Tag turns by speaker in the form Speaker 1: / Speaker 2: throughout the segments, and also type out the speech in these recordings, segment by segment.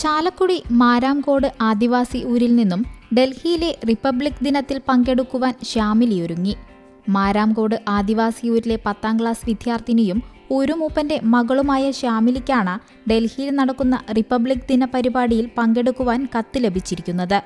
Speaker 1: ചാലക്കുടി മാരാംകോട് ആദിവാസി ഊരിൽ നിന്നും ഡൽഹിയിലെ റിപ്പബ്ലിക് ദിനത്തിൽ പങ്കെടുക്കുവാൻ ശ്യാമിലിയൊരുങ്ങി. മാരാംകോട് ആദിവാസി ഊരിലെ പത്താം ക്ലാസ് വിദ്യാർത്ഥിനിയും ഊരുമൂപ്പന്റെ മകളുമായ ശ്യാമിലിക്കാണ് ഡൽഹിയിൽ നടക്കുന്ന റിപ്പബ്ലിക് ദിന പരിപാടിയിൽ പങ്കെടുക്കുവാൻ കത്ത് ലഭിച്ചിരിക്കുന്നത്.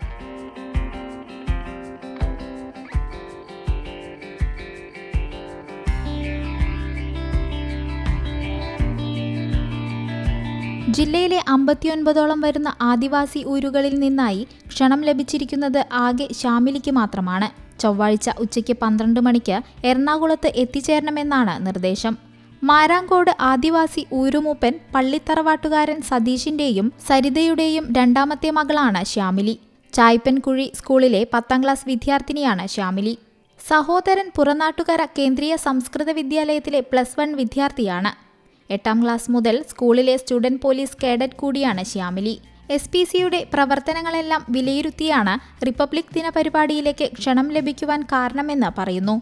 Speaker 1: ജില്ലയിലെ അമ്പത്തിയൊൻപതോളം വരുന്ന ആദിവാസി ഊരുകളിൽ നിന്നായി ക്ഷണം ലഭിച്ചിരിക്കുന്നത് ആകെ ശാമിലിക്ക് മാത്രമാണ്. ചൊവ്വാഴ്ച ഉച്ചയ്ക്ക് പന്ത്രണ്ട് മണിക്ക് എറണാകുളത്ത് എത്തിച്ചേരണമെന്നാണ് നിർദ്ദേശം. മാരാങ്കോട് ആദിവാസി ഊരുമൂപ്പൻ പള്ളിത്തറവാട്ടുകാരൻ സതീഷിന്റെയും സരിതയുടെയും രണ്ടാമത്തെ മകളാണ് ശ്യാമിലി. ചായ്പൻകുഴി സ്കൂളിലെ പത്താം ക്ലാസ് വിദ്യാർത്ഥിനിയാണ് ശ്യാമിലി. സഹോദരൻ പുറനാട്ടുകര കേന്ദ്രീയ സംസ്കൃത വിദ്യാലയത്തിലെ പ്ലസ് വൺ വിദ്യാർത്ഥിയാണ്. എട്ടാം ക്ലാസ് മുതൽ സ്കൂളിലെ സ്റ്റുഡന്റ് പോലീസ് കേഡറ്റ് കൂടിയാണ് ശ്യാമിലി. എസ് പി സിയുടെ പ്രവർത്തനങ്ങളെല്ലാം വിലയിരുത്തിയാണ് റിപ്പബ്ലിക് ദിന പരിപാടിയിലേക്ക് ക്ഷണം ലഭിക്കുവാൻ കാരണമെന്ന് പറയുന്നു.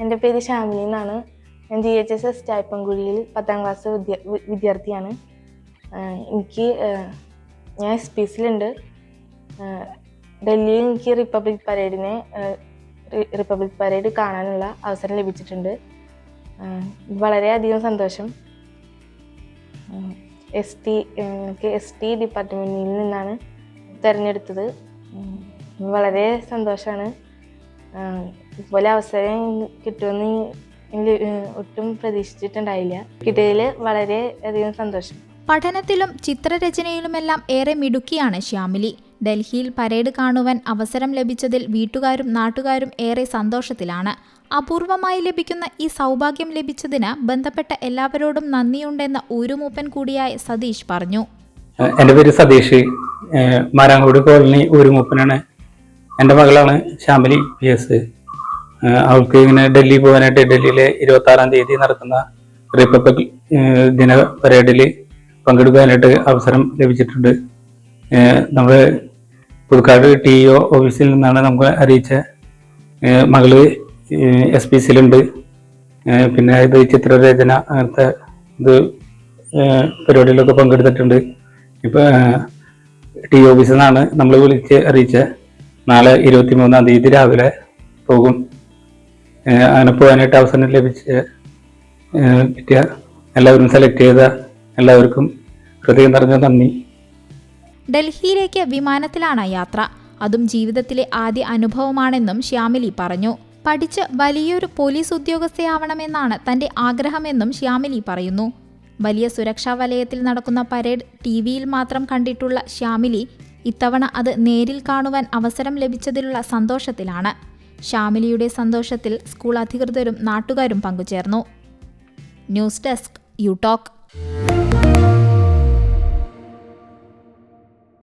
Speaker 2: എന്റെ പേര് ശ്യാമിലി എന്നാണ്. ഞാൻ ജി എച്ച് എസ് എസ് ചായപ്പൻകുഴിയിൽ പത്താം ക്ലാസ് വിദ്യാർത്ഥിയാണ്. എനിക്ക് ഞാൻ എസ് പി സിയിലുണ്ട്. ഡൽഹിയിൽ എനിക്ക് റിപ്പബ്ലിക് പരേഡിനെ റിപ്പബ്ലിക് പരേഡ് കാണാനുള്ള അവസരം ലഭിച്ചിട്ടുണ്ട്. വളരെയധികം സന്തോഷം. എസ് ടി എനിക്ക് എസ് ടി ഡിപ്പാർട്ട്മെന്റിൽ നിന്നാണ് തിരഞ്ഞെടുത്തത്. വളരെ സന്തോഷമാണ് ഇതുപോലെ അവസരം കിട്ടുമെന്ന് ഒട്ടും പ്രതീക്ഷിച്ചിട്ടുണ്ടായില്ല. കിട്ടിയതിൽ വളരെ അധികം സന്തോഷം.
Speaker 1: പഠനത്തിലും ചിത്രരചനയിലുമെല്ലാം ഏറെ മിടുക്കിയാണ് ശ്യാമിലി. ഡൽഹിയിൽ പരേഡ് കാണുവാൻ അവസരം ലഭിച്ചതിൽ വീട്ടുകാരും നാട്ടുകാരും ഏറെ സന്തോഷത്തിലാണ്. അപൂർവമായി ലഭിക്കുന്ന ഈ സൗഭാഗ്യം ലഭിച്ചതിന് ബന്ധപ്പെട്ട എല്ലാവരോടും നന്ദിയുണ്ടെന്ന് ഊരുമൂപ്പൻ കൂടിയായ സതീഷ് പറഞ്ഞു.
Speaker 3: എന്റെ പേര് സതീഷ്. മാരാങ്കോട് കോളനി ഊരുമൂപ്പനാണ്. എന്റെ മകളാണ് ശ്യാമലി പി എസ്. അവൾക്ക് ഇങ്ങനെ ഡൽഹി പോകാനായിട്ട് ഡൽഹിയിലെ ഇരുപത്തി ആറാം തീയതി നടക്കുന്ന റിപ്പബ്ലിക് ദിന പരേഡിൽ പങ്കെടുക്കാനായിട്ട് അവസരം ലഭിച്ചിട്ടുണ്ട്. നമ്മൾ പുതുക്കാട് ടി ഒ ഓഫീസിൽ നിന്നാണ് നമുക്ക് അറിയിച്ച മകൾ എസ് പി സിയിലുണ്ട്. പിന്നെ ഇത് ചിത്രരചന അങ്ങനത്തെ ഇത് പരിപാടിയിലൊക്കെ പങ്കെടുത്തിട്ടുണ്ട്. ഇപ്പൊ ടി ഓഫീസിൽ നിന്നാണ് നമ്മൾ വിളിച്ച് അറിയിച്ച. നാളെ ഇരുപത്തി മൂന്നാം തീയതി രാവിലെ പോകും. അങ്ങനെ പോകാനായിട്ട് അവസരം ലഭിച്ച കിട്ടിയ എല്ലാവരും സെലക്ട് ചെയ്ത എല്ലാവർക്കും ഹൃദയം നിറഞ്ഞ നന്ദി.
Speaker 1: ഡൽഹിയിലേക്ക് വിമാനത്തിലാണ് യാത്ര. അതും ജീവിതത്തിലെ ആദ്യ അനുഭവമാണെന്നും ശ്യാമിലി പറഞ്ഞു. പഠിച്ച് വലിയൊരു പോലീസ് ഉദ്യോഗസ്ഥയാവണമെന്നാണ് തന്റെ ആഗ്രഹമെന്നും ശ്യാമിലി പറയുന്നു. വലിയ സുരക്ഷാ വലയത്തിൽ നടക്കുന്ന പരേഡ് ടി വിയിൽ മാത്രം കണ്ടിട്ടുള്ള ശ്യാമിലി ഇത്തവണ അത് നേരിൽ കാണുവാൻ അവസരം ലഭിച്ചതിലുള്ള സന്തോഷത്തിലാണ്. ശ്യാമിലിയുടെ സന്തോഷത്തിൽ സ്കൂൾ അധികൃതരും നാട്ടുകാരും പങ്കുചേർന്നു. News desk you talk